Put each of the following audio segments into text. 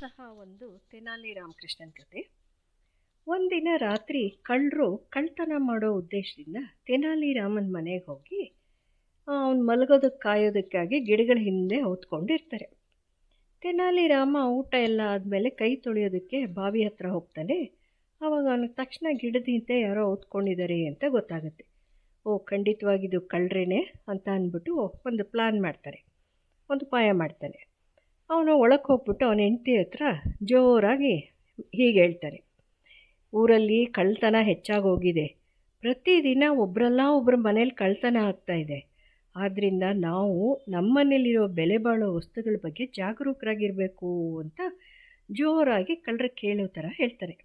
ಸಹ ಒಂದು ತೆನಾಲಿ ರಾಮಕೃಷ್ಣನ್ ಕತೆ. ಒಂದಿನ ರಾತ್ರಿ ಕಳ್ಳರು ಕಳ್ತನ ಮಾಡೋ ಉದ್ದೇಶದಿಂದ ತೆನಾಲಿ ರಾಮನ ಮನೆಗೆ ಹೋಗಿ, ಅವ್ನು ಮಲಗೋದಕ್ಕೆ ಕಾಯೋದಕ್ಕಾಗಿ ಗಿಡಗಳ ಹಿಂದೆ ಹೊತ್ಕೊಂಡಿರ್ತಾರೆ. ತೆನಾಲಿ ರಾಮ ಊಟ ಎಲ್ಲ ಆದಮೇಲೆ ಕೈ ತೊಳೆಯೋದಕ್ಕೆ ಬಾವಿ ಹತ್ರ ಹೋಗ್ತಾನೆ. ಆವಾಗ ಅವನಿಗೆ ತಕ್ಷಣ ಗಿಡದಿಂದ ಯಾರೋ ಹೊತ್ಕೊಂಡಿದ್ದಾರೆ ಅಂತ ಗೊತ್ತಾಗುತ್ತೆ. ಓ, ಖಂಡಿತವಾಗಿದು ಕಳ್ಳರೇನೆ ಅಂತ ಅಂದ್ಬಿಟ್ಟು ಒಂದು ಪ್ಲಾನ್ ಮಾಡ್ತಾರೆ. ಒಂದು ಉಪಾಯ ಮಾಡ್ತಾನೆ. ಅವನು ಒಳಕ್ಕೆ ಹೋಗ್ಬಿಟ್ಟು ಅವನ ಹೆಂಡತಿ ಹತ್ರ ಜೋರಾಗಿ ಹೀಗೆ ಹೇಳ್ತಾರೆ. ಊರಲ್ಲಿ ಕಳ್ತನ ಹೆಚ್ಚಾಗೋಗಿದೆ ಪ್ರತಿದಿನ ಒಬ್ಬರಲ್ಲ ಒಬ್ಬರ ಮನೇಲಿ ಆಗ್ತಾ ಇದೆ. ಆದ್ದರಿಂದ ನಾವು ನಮ್ಮನೇಲಿರೋ ಬೆಲೆ ಬಾಳೋ ವಸ್ತುಗಳ ಬಗ್ಗೆ ಜಾಗರೂಕರಾಗಿರಬೇಕು ಅಂತ ಜೋರಾಗಿ ಕಳ್ಳರು ಕೇಳೋ ಥರ ಹೇಳ್ತಾರೆ.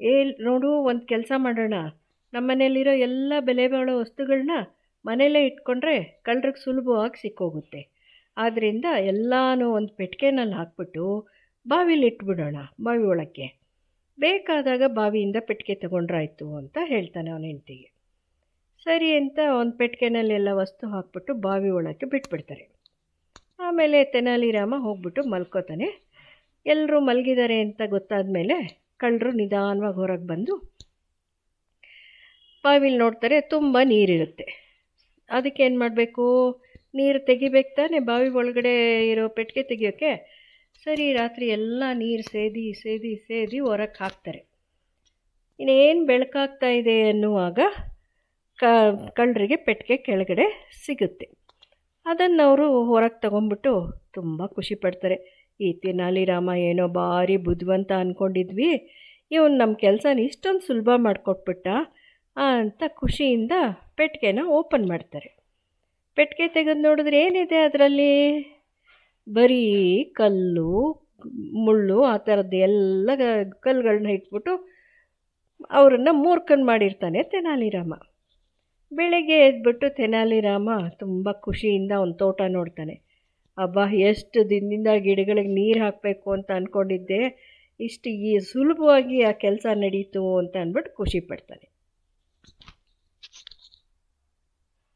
ಏ ನೋಡು, ಒಂದು ಕೆಲಸ ಮಾಡೋಣ. ನಮ್ಮನೇಲಿರೋ ಎಲ್ಲ ಬೆಲೆ ಬಾಳೋ ವಸ್ತುಗಳನ್ನ ಮನೆಯಲ್ಲೇ ಇಟ್ಕೊಂಡ್ರೆ ಕಳ್ಳರಿಗೆ ಸುಲಭವಾಗಿ ಸಿಕ್ಕೋಗುತ್ತೆ. ಆದ್ದರಿಂದ ಎಲ್ಲನೂ ಒಂದು ಪೆಟ್ಟಿಗೆನಲ್ಲಿ ಹಾಕ್ಬಿಟ್ಟು ಬಾವಿಲಿ ಇಟ್ಬಿಡೋಣ, ಬಾವಿ ಒಳಕ್ಕೆ. ಬೇಕಾದಾಗ ಬಾವಿಯಿಂದ ಪೆಟ್ಟಿಗೆ ತಗೊಂಡ್ರಾಯ್ತು ಅಂತ ಹೇಳ್ತಾನೆ ಅವನ ಹೆಂಡ್ತಿಗೆ. ಸರಿ ಅಂತ ಒಂದು ಪೆಟ್ಟಿಗೆನಲ್ಲೆಲ್ಲ ವಸ್ತು ಹಾಕ್ಬಿಟ್ಟು ಬಾವಿ ಒಳಕ್ಕೆ ಬಿಟ್ಬಿಡ್ತಾರೆ. ಆಮೇಲೆ ತೆನಾಲಿರಾಮ ಹೋಗ್ಬಿಟ್ಟು ಮಲ್ಕೋತಾನೆ. ಎಲ್ಲರೂ ಮಲಗಿದ್ದಾರೆ ಅಂತ ಗೊತ್ತಾದ ಮೇಲೆ ಕಳ್ಳರು ನಿಧಾನವಾಗಿ ಹೊರಗೆ ಬಂದು ಬಾವಿಲಿ ನೋಡ್ತಾರೆ ತುಂಬ ನೀರಿರುತ್ತೆ. ಅದಕ್ಕೆ ಏನು ಮಾಡಬೇಕು? ನೀರು ತೆಗಿಬೇಕು ತಾನೆ? ಬಾವಿ ಒಳಗಡೆ ಇರೋ ಪೆಟ್ಟಿಗೆ ತೆಗಿಯೋಕ್ಕೆ ಸರಿ, ರಾತ್ರಿ ಎಲ್ಲ ನೀರು ಸೇದಿ ಸೇದಿ ಸೇದಿ ಹೊರಕ್ಕೆ ಹಾಕ್ತಾರೆ. ಇನ್ನೇನು ಬೆಳಕಾಗ್ತಾ ಇದೆ ಅನ್ನುವಾಗ ಕ, ಕಳ್ಳರಿಗೆ ಪೆಟ್ಟಿಗೆ ಕೆಳಗಡೆ ಸಿಗುತ್ತೆ. ಅದನ್ನು ಅವರು ಹೊರಗೆ ತಗೊಂಡ್ಬಿಟ್ಟು ತುಂಬ ಖುಷಿ ಪಡ್ತಾರೆ. ಈ ತಿನ್ನಾಲಿ ರಾಮ ಏನೋ ಭಾರಿ ಬುದ್ಧಿವಂತ ಅಂದ್ಕೊಂಡಿದ್ವಿ ಇವನು ನಮ್ಮ ಕೆಲಸನ ಇಷ್ಟೊಂದು ಸುಲಭ ಮಾಡಿಕೊಟ್ಬಿಟ್ಟ ಅಂತ ಖುಷಿಯಿಂದ ಪೆಟ್ಟಿಗೆನ ಓಪನ್ ಮಾಡ್ತಾರೆ. ಪೆಟ್ಟಿಗೆ ತೆಗೆದು ನೋಡಿದ್ರೆ ಏನಿದೆ ಅದರಲ್ಲಿ? ಬರೀ ಕಲ್ಲು, ಮುಳ್ಳು, ಆ ಥರದ್ದು ಎಲ್ಲ ಕಲ್ಲುಗಳನ್ನ ಇಟ್ಬಿಟ್ಟು ಅವರನ್ನು ಮೂರ್ಖನ್ ಮಾಡಿರ್ತಾನೆ ತೆನಾಲಿರಾಮ. ಬೆಳಗ್ಗೆ ಎದ್ಬಿಟ್ಟು ತೆನಾಲಿರಾಮ ತುಂಬ ಖುಷಿಯಿಂದ ಒಂದು ತೋಟ ನೋಡ್ತಾನೆ. ಅಬ್ಬಾ, ಎಷ್ಟು ದಿನದಿಂದ ಗಿಡಗಳಿಗೆ ನೀರು ಹಾಕಬೇಕು ಅಂತ ಅಂದ್ಕೊಂಡಿದ್ದೆ ಇಷ್ಟು ಈ ಸುಲಭವಾಗಿ ಆ ಕೆಲಸ ನಡೀತು ಅಂತ ಅಂದ್ಬಿಟ್ಟು ಖುಷಿ ಪಡ್ತಾನೆ.